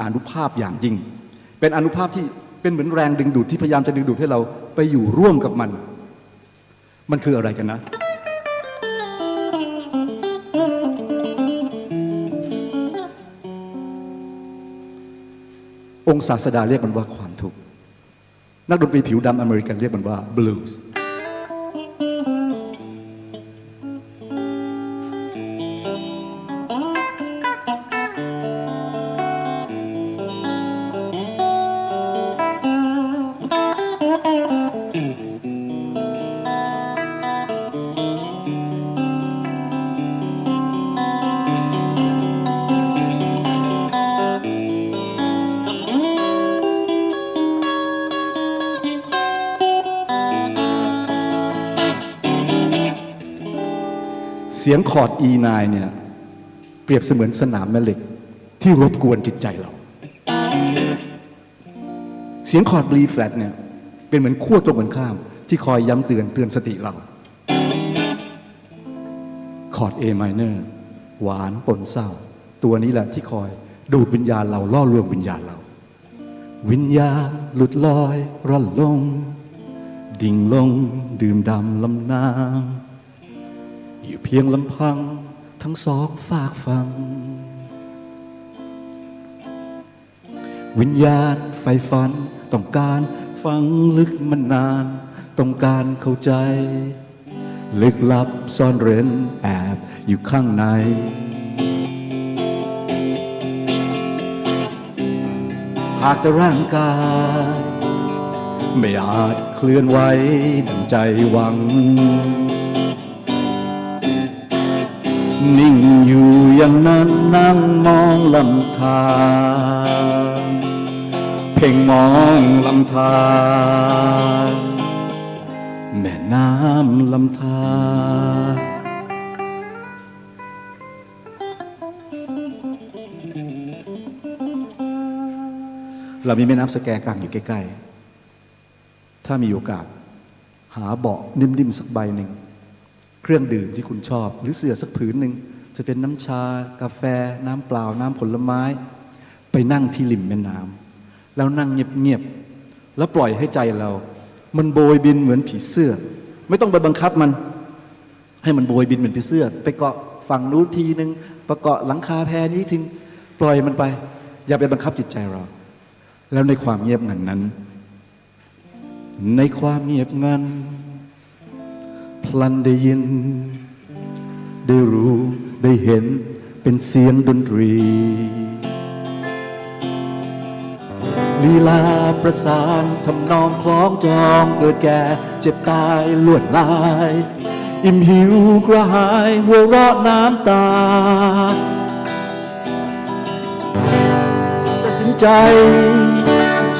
อานุภาพอย่างยิ่ง เป็นอนุภาพที่เป็นเหมือนแรงดึงดูดที่พยายามจะดึงดูดให้เราไปอยู่ร่วมกับมัน มันคืออะไรกันนะ องศาสดาเรียกมันว่าความทุกข์ นักดนตรีผิวดำอเมริกันเรียกมันว่าบลูส์ เสียงคอร์ด E9 เนี่ยเปรียบเสมือนสนามแม่เหล็กที่รบกวนจิตใจเรา เสียงคอร์ด B flat เนี่ยเป็นเหมือนขั้วตรงกันข้าม ที่คอยย้ำเตือนเตือนสติเรา คอร์ด A minor หวานปนเศร้า ตัวนี้แหละที่คอยดูดวิญญาณเราล่อลวงวิญญาณเรา วิญญาณหลุดลอยร่อนลง ดิ่งลงดื่มดำลำนาง อยู่เพียงลำพังทั้งสองฝากฟัง วิญญาณไฟฝันต้องการฟังลึกมันนาน ต้องการเข้าใจ ลึกลับซ่อนเร้นแอบอยู่ข้างในหากแต่ร่างกาย ไม่อาจเคลื่อนไหวดังใจหวัง นิ่งอยู่อย่างนั้นนั่งมองลำธารเพ่งมองลำธารแม่น้ำลำธารเรามีแม่น้ำสแกกลางอยู่ใกล้ ๆ ถ้ามีโอกาส หาเบาะนิ่ม ๆ สักใบหนึ่ง รื่องดื่มที่คุณชอบ หรือเสื่อสักผืนหนึ่งจะเป็นน้ำชากาแฟ น้ำเปล่า น้ำผลไม้ ไปนั่งที่ริมแม่น้ำแล้วนั่งเงียบๆแล้วปล่อยให้ใจเรา มันโบยบินเหมือนผีเสื้อ ไม่ต้องไปบังคับมัน ให้มันโบยบินเหมือนผีเสื้อ ไปเกาะฝั่งนู้นทีนึงไปเกาะหลังคาแพนี้ทิ้งปล่อยมันไป อย่าไปบังคับจิตใจเรา แล้วในความเงียบงันนั้น ในความเงียบงัน พลันได้ยิน ได้รู้ได้เห็นเป็นเสียงดนตรีลีลาประสานทำนองคล้องจองเกิดแก่เจ็บตายลวดลาย อิ่มหิวกระหายหัวเราะน้ำตาตัดสินใจ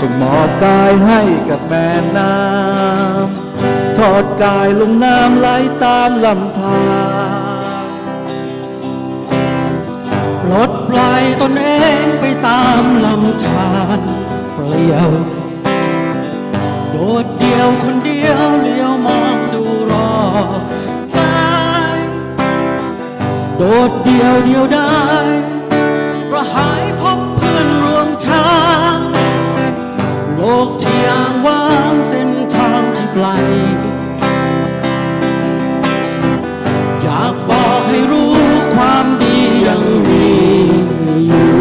ส่งมอบกายให้กับแม่น้ำ ทอดกายลงน้ำไหลตามลำธารปลดปล่อยตนเองไปตามลำธารเปลี่ยว โดดเดียวคนเดียวเลี้ยวมองดูรอบกายโดดเดียวเดียวได้กระหายพบเพื่อนร่วมทางโลกที่อ้างว้างเส้นทางที่ไกล ให้รู้ความดียังมีอยู่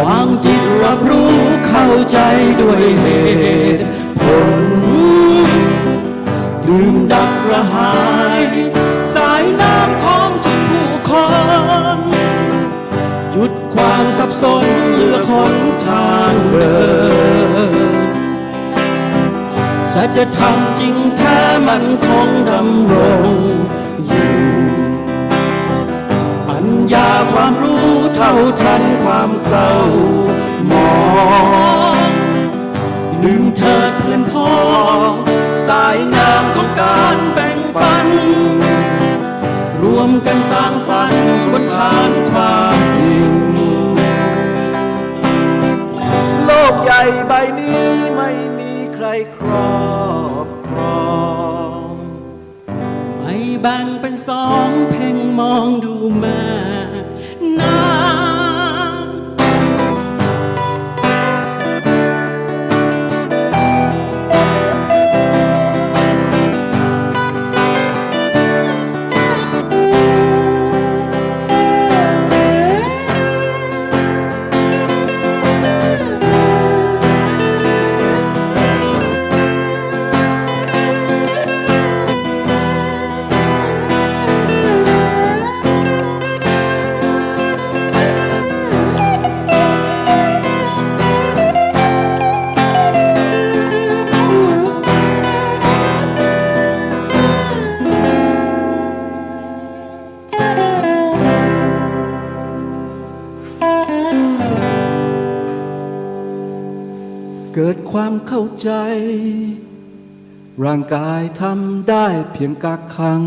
วางจิตรับรู้เข้าใจด้วยเหตุผลลืมดักระหาย สายน้ำของทุกผู้คนหยุดความสับสนเลือกหนทางเดินสัจธรรมจริงแท้ มันคงดำรงอยู่ ปัญญาความรู้เท่าทันความเศร้าหมองลืมเถิดเพื่อนพ้องสายน้ำของการแบ่งปัน รวมกันสร้างฝันบนฐาน นสองเพ่งมองดูแม่ เข้าใจ ร่างกายทำได้เพียงกักขัง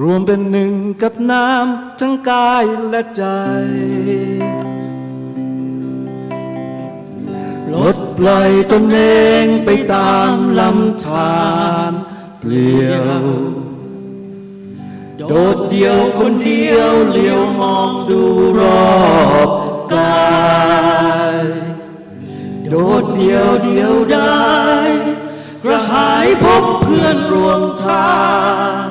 รวมเป็นหนึ่งกับน้ำทั้งกายและใจ ลดปล่อยตนเองไปตามลำธารเปลี่ยว โดดเดียวคนเดียวเลี้ยวมองดูรอบกาย เดียวเดียวได้กระหายพบเพื่อนรวมทาง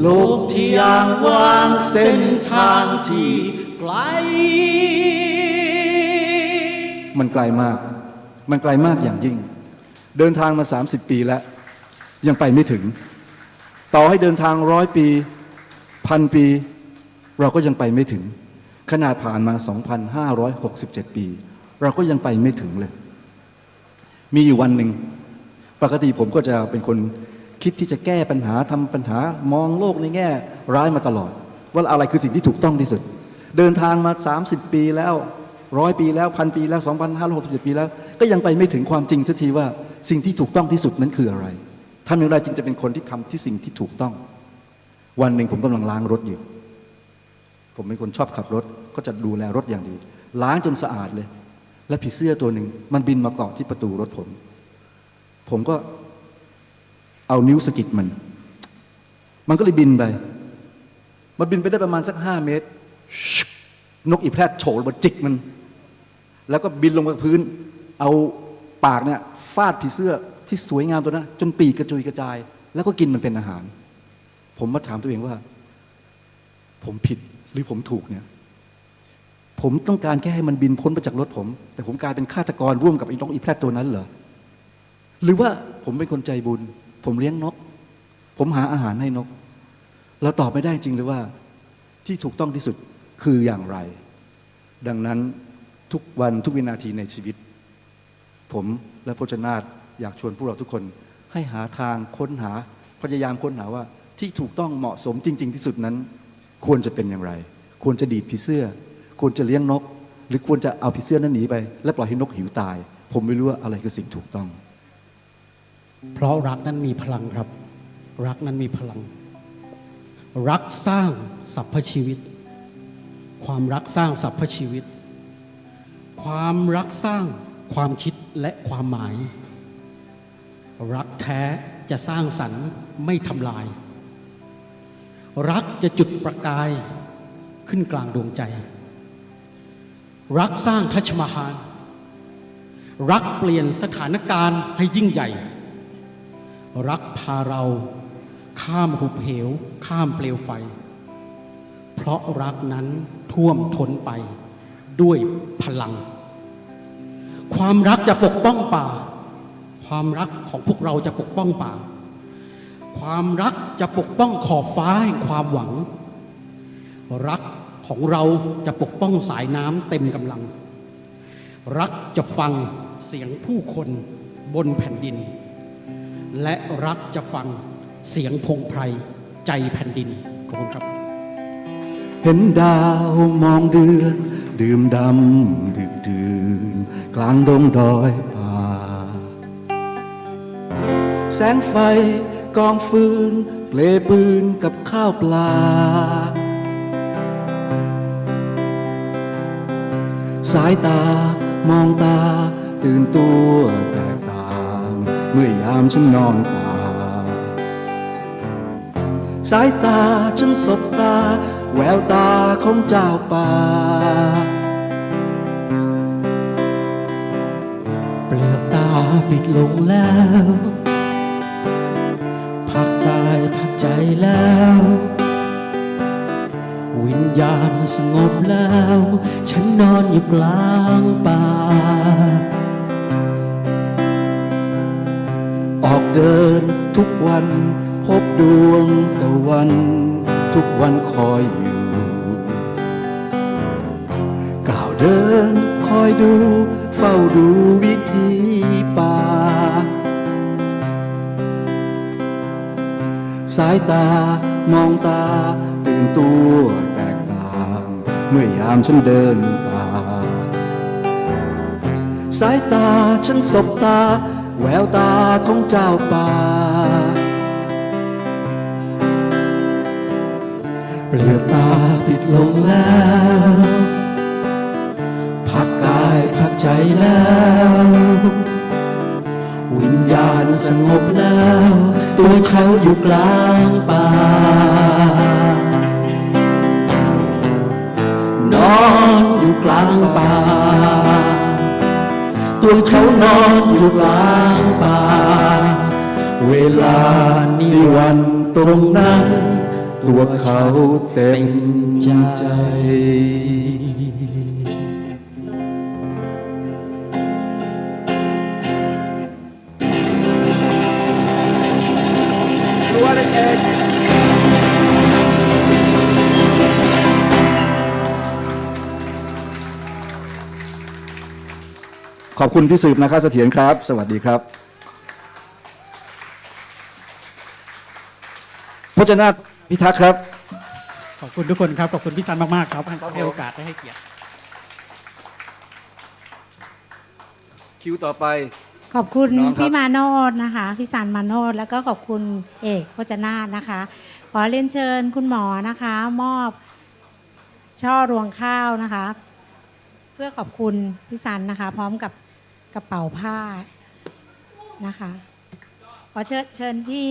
โลกที่ยางว่างเส้นทางที่ไกล มันไกลมาก มันไกลมากอย่างยิ่ง เดินทางมา 30 ปีแล้ว ยังไปไม่ถึง ต่อให้เดินทางร้อยปีพันปี เราก็ยังไปไม่ถึง ขนาดผ่านมา 2,567 ปี เราก็ยังไปไม่ถึงเลย มีอยู่วันหนึ่ง ปกติผมก็จะเป็นคนคิดที่จะแก้ปัญหาทำปัญหามองโลกในแง่ ร้ายมาตลอด ว่าอะไรคือสิ่งที่ถูกต้องที่สุด เดินทางมา 30 ปีแล้วร้อยปีแล้วพันปีแล้ว 2,567 ปีแล้ว ก็ยังไปไม่ถึงความจริงสักทีว่าสิ่งที่ถูกต้องที่สุดนั้นคืออะไรทำอย่างไรจึงจะเป็นคนที่ทำที่สิ่งที่ถูกต้อง วันหนึ่งผมกำลังล้างรถอยู่ ผมเป็นคนชอบขับรถก็จะดูแลรถอย่างดี ล้างจนสะอาดเลย และผีเสื้อตัวหนึ่งมันบินมาเกาะที่ประตูรถผม ผมก็เอานิ้วสกิดมัน มันก็เลยบินไป มันบินไปได้ประมาณสักห้าเมตร นกอีแพรดโฉลมาจิกมัน แล้วก็บินลงกับพื้น เอาปากเนี่ยฟาดผีเสื้อที่สวยงามตัวนั้นจนปีกกระจุยกระจาย แล้วก็กินมันเป็นอาหาร ผมมาถามตัวเองว่า ผมผิดหรือผมถูกเนี่ย ผมต้องการแค่ให้มันบินพ้นไปจากรถผม แต่ผมกลายเป็นฆาตกรร่วมกับไอ้นกอีแพรตัวนั้นเหรอหรือว่าผมเป็นคนใจบุญ ผมเลี้ยงนก ผมหาอาหารให้นก เราตอบไม่ได้จริงเลยว่า ที่ถูกต้องที่สุดคืออย่างไร ดังนั้นทุกวันทุกวินาทีในชีวิต ผมและพจนาถอยากชวนพวกเราทุกคน ให้หาทางค้นหาพยายามค้นหาว่าที่ถูกต้องเหมาะสมจริง ๆ ที่สุดนั้น ควรจะเป็นอย่างไร ควรจะดีดผีเสื้อ ควรจะเลี้ยงนก หรือควรจะเอาผีเสื้อนั้นหนีไป และปล่อยให้นกหิวตาย ผมไม่รู้ว่าอะไรคือสิ่งถูกต้อง เพราะรักนั้นมีพลังครับ รักนั้นมีพลัง รักสร้างสรรพชีวิต ความรักสร้างสรรพชีวิต ความรักสร้างความคิดและความหมาย รักแท้จะสร้างสรรค์ไม่ทำลาย รักจะจุดประกายขึ้นกลางดวงใจ รักสร้างทัชมาฮาลรักเปลี่ยนสถานการณ์ให้ยิ่งใหญ่ รักพาเราข้ามหุบเหว ข้ามเปลวไฟ เพราะรักนั้นท่วมท้นไปด้วยพลัง ความรักจะปกป้องป่า ความรักของพวกเราจะปกป้องป่า ความรักจะปกป้องขอบฟ้าแห่งความหวัง รัก ของเราจะปกป้องสายน้ำเต็มกำลัง รักจะฟังเสียงผู้คนบนแผ่นดิน และรักจะฟังเสียงพงไพรใจแผ่นดินขอบคุณครับ เห็นดาวมองเดือนดื่มดำดึกดื่นกลางดงดอยป่า แสงไฟกองฟืนเปลปืนกับข้าวปลา สายตามองตา ตื่นตัวแตกต่าง เมื่อยามฉันนอนป่าสายตาฉันสบตา แววตาของเจ้าป่า เปลือกตาปิดลงแล้ว พักกายพักใจแล้ว ญาณสงบแล้ว ฉันนอนอยู่กลางป่า ออกเดินทุกวัน พบดวงตะวัน ทุกวันคอยอยู่ก้าวเดินคอยดู เฝ้าดูวิธีป่า สายตามองตาตื่นตัว เมื่อยามฉันเดินป่า สายตาฉันสบตา แววตาของเจ้าป่า เปลือกตาปิดลงแล้ว พักกายพักใจแล้ววิญญาณสงบแล้ว ตัวเขาอยู่กลางป่าางป่า ตัวเขานอนอยู่กลางป่า เวลานิวันต์ตรงนั้น ตัวเขาเต็มใจ ขอบคุณพี่สืบนะครับเสถียรครับ สวัสดีครับ พจนาถพิทักษ์ครับ ขอบคุณทุกคนครับ ขอบคุณพี่ซันมากๆครับให้โอกาสได้ให้เกียรติ คิวต่อไป ขอบคุณน้องครับ พี่มาโนดนะคะ พี่สันมาโนดแล้วก็ขอบคุณเอกพจนาถนะคะ ขอเรียนเชิญคุณหมอนะคะ มอบช่อรวงข้าวนะคะ เพื่อขอบคุณพี่สันนะคะ พร้อมกับ กระเป๋าผ้านะคะขอเชิญเชิญที่